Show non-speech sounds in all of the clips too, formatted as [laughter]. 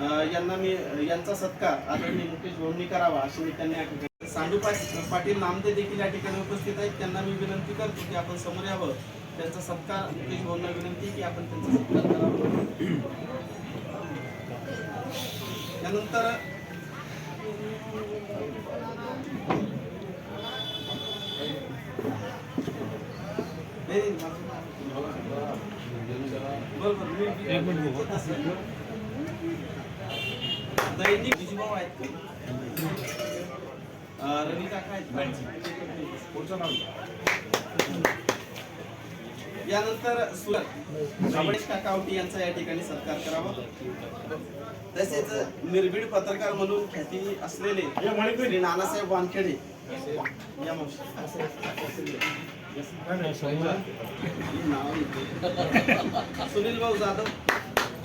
यांना मी यांचा सत्कार आदरणीय मुकेश भाऊंनी करावा अशी मी त्यांनी या ठिकाणी सांडू पाटील नामदे देखील या ठिकाणी उपस्थित आहेत. त्यांना मी विनंती करतो की आपण समोर यावं. त्यांचा सत्कार मुकेश भाऊंना विनंती की आपण त्यांचा सत्कार करावा. त्यानंतर नाही, नाही, बरं, बरं, मी- मी- दैनिक आहेत का? रवी काका आहेत? यानंतर सुरत. रमणेश काकावटी यांचा या ठिकाणी सत्कार करावा. तसेच निर्भीड पत्रकार म्हणून ख्याती असलेले श्री नानासाहेब वानखेडे. या. सुनील भाऊ जाधव.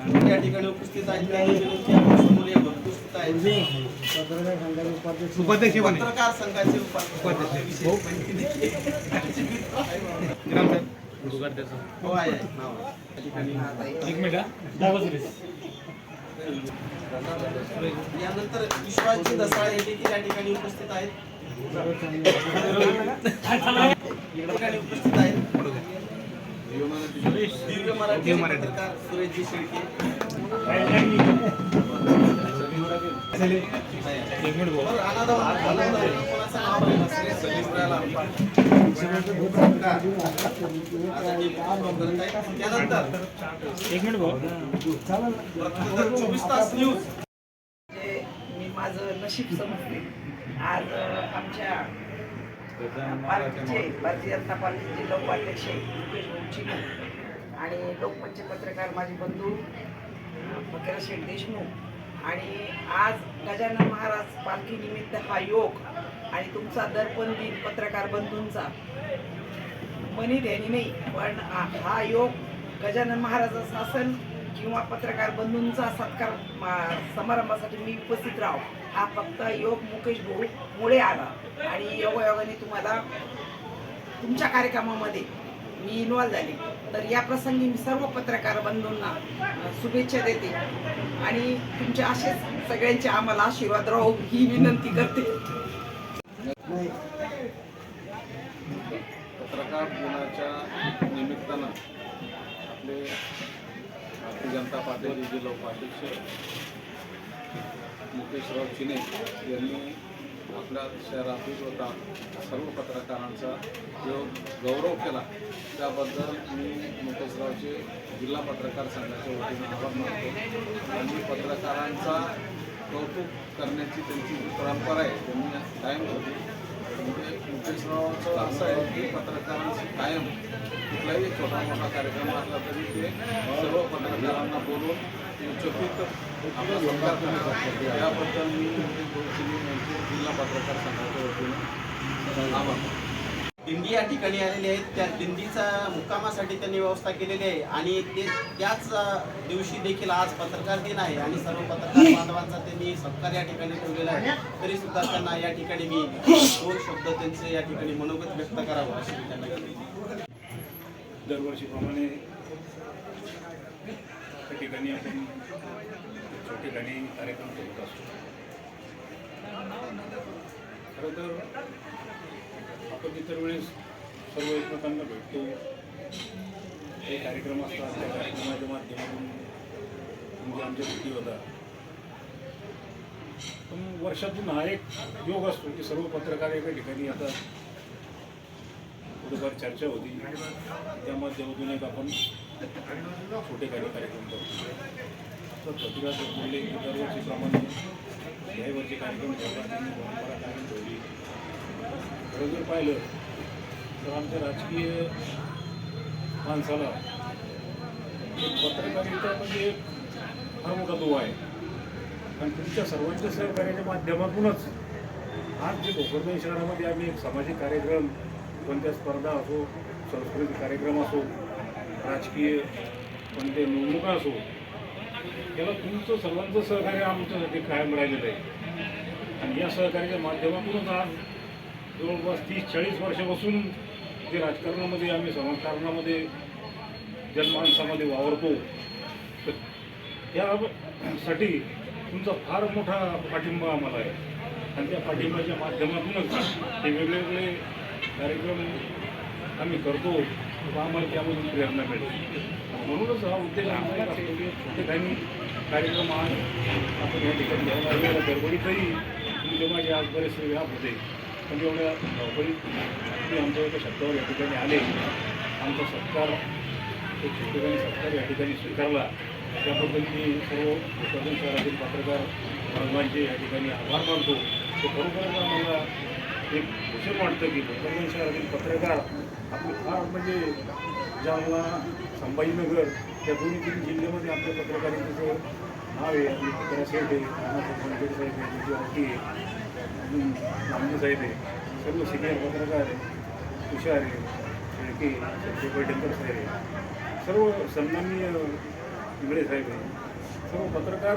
या ठिकाणी उपस्थित आहेत. उपाध्यक्ष पत्रकार संघाचे हो आहे एक मिनिट. यानंतर विश्वासजी दसाळ हे देखील या ठिकाणी उपस्थित आहेत. [laughs] उपस्थित आहेत. दिव्य मराठी पत्रकार सुरेशजी एक मिनिट भाऊ. एक चोवीस तास न्यूज मी माझं नशीब समजते आज आमच्या पार्टीचे भारतीय जनता पार्टीचे मुकेश भाऊ चिमू आणि लोकमंच पत्रकार माझे बंधू शेठ देशमुख. आणि आज गजानन महाराज पालखी निमित्त हा योग आणि तुमचा दर्पण दिन पत्रकार बंधूंचा. मनी ध्यानी नाही पण हा हा योग गजानन महाराजाचं शासन किंवा पत्रकार बंधूंचा सत्कार समारंभासाठी मी उपस्थित राहो. हा फक्त योग मुकेश भाऊ मुळे आला. आणि योगायोगाने तुम्हाला तुमच्या कार्यक्रमामध्ये मी इन्व्हॉल्व झाले. तर या प्रसंगी मी सर्व पत्रकार बंधूंना शुभेच्छा देते. आणि तुमचे असेच सगळ्यांचे आम्हाला आशीर्वाद राहू ही विनंती करते. पत्रकार दिनाच्या निमित्तानं आपले भारतीय जनता पार्टीचे जिल्हा उपाध्यक्ष मुकेशराव चिने यांनी आपल्या शहरातील होता सर्व पत्रकारांचा जो गौरव केला त्याबद्दल मी मुकेशरावचे जिल्हा पत्रकार संघाच्या वतीनं आभार मानतो. आणि पत्रकारांचा कौतुक करण्याची त्यांची परंपरा आहे त्यांनी कायम होती म्हणजे मुकेशरावांचं असं आहे की पत्रकारांची कायम कुठलाही छोटा मोठा कार्यक्रम असला तरी ते सर्व पत्रकारांना बोलून चकित आपला सत्कार करतात याबद्दल मी जिल्हा पत्रकार संघाच्या वतीनं आभार दिंडी या ठिकाणी आलेली आहेत त्या दिंडीचा मुक्कामासाठी त्यांनी व्यवस्था केलेली आहे. आणि ते त्याच दिवशी देखील आज पत्रकार दिन आहे आणि सर्व पत्रकार बांधवांचा त्यांनी सत्कार या ठिकाणी ठेवलेला आहे. तरी सुद्धा त्यांना या ठिकाणी मी दोन शब्द त्यांचे या ठिकाणी मनोगत व्यक्त करावं अशी मी त्यांना दरवर्षीप्रमाणे त्या ठिकाणी आपण ठिकाणी कार्यक्रम करत असतो. खरं तर आपण इतर वेळेस सर्व एकमेकांना भेटतो हे कार्यक्रम असतात त्या कार्यक्रमाच्या माध्यमातून म्हणजे आमच्या भेटी होतात पण वर्षातून हा एक योग असतो की सर्व पत्रकार एका ठिकाणी येतात. थोडीफार चर्चा होती. त्या माध्यमातून एक आपण छोटे काही कार्यक्रम करतो. तर प्रतिभा बोलले की दरवर्षीप्रमाणे दरवर्षी कार्यक्रम ठेवला त्यांनी परंपरा कायम ठेवली. खरं जर पाहिलं तर आमच्या राजकीय माणसाला पत्रकारिता म्हणजे एक फार मोठा दुवा आहे. आणि तुमच्या सर्वांच्या सहकार्याच्या माध्यमातूनच आज जे भोकरदन शहरामध्ये आम्ही एक सामाजिक कार्यक्रम कोणत्या स्पर्धा असो सांस्कृतिक कार्यक्रम असो राजकीय कोणत्या निवडणुका असो याला तुमचं सर्वांचं सहकार्य आमच्यासाठी कायम राहिलेलं आहे. आणि या सहकार्याच्या माध्यमातूनच आज जवळपास तीस चाळीस वर्षापासून जे राजकारणामध्ये आम्ही समाजकारणामध्ये जनमानसामध्ये वावरतो तर त्यासाठी तुमचा फार मोठा पाठिंबा आम्हाला आहे. आणि त्या पाठिंबाच्या माध्यमातूनच हे वेगवेगळे कार्यक्रम आम्ही करतो आम्हाला त्यामधून प्रेरणा मिळते म्हणूनच हा उद्देश आम्हाला ठिकाणी कार्यक्रम आज आपण या ठिकाणी घ्यायला आलेल्या गडबडीतही तुमचे माझे आज बरेचसे व्याप होते पण एवढ्या धावपळीत तुम्ही आमच्या एका शब्दावर या ठिकाणी आले आमचा सत्कार एक ठिकाणी सत्कार या ठिकाणी स्वीकारला. त्याबद्दल मी सर्व उत्पादन शहरातील पत्रकार बांधवांचे या ठिकाणी आभार मानतो. ते खरोखरच आम्हाला एक भूषण वाटतं की उत्पादन शहरातील पत्रकार आपले फार म्हणजे जालना संभाजीनगर या दोन्ही तीन जिल्ह्यामध्ये आपल्या पत्रकारितेचं नाव आहे. आपली पत्रा साहेब आहे नानासाहेब साहेब आहे विजय आवटी आहे अजून साहेब आहे. सर्व सिनियर पत्रकार आहे तुषार आहे शेळके संजय पैठणकर साहेब आहे. सर्व सन्माननीय इंगळे साहेब आहे. सर्व पत्रकार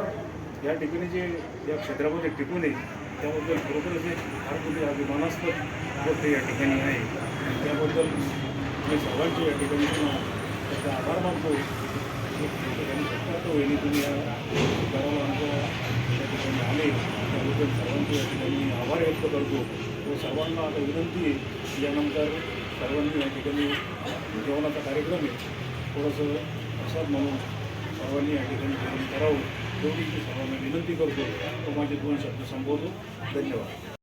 या ठिकाणी जे या क्षेत्रामध्ये टिकून आहे त्याबद्दल खरोखरच एक फार मोठी अभिमानास्पद गोष्ट या ठिकाणी आहे. त्याबद्दल आपले सर्वांचे या ठिकाणी त्याचा आभार मानतो. या ठिकाणी सत्कार तुम्ही या गावाला आमच्या त्या ठिकाणी आले. त्याबद्दल सर्वांचे या ठिकाणी आभार व्यक्त करतो. व सर्वांना आता विनंती आहे यानंतर सर्वांनी या ठिकाणी जेवणाचा कार्यक्रम आहे. थोडंसं प्रसाद म्हणून सर्वांनी या ठिकाणी जेवण करावं. एवढी सर्वांना विनंती करतो. तो माझे दोन शब्द संबोधतो धन्यवाद.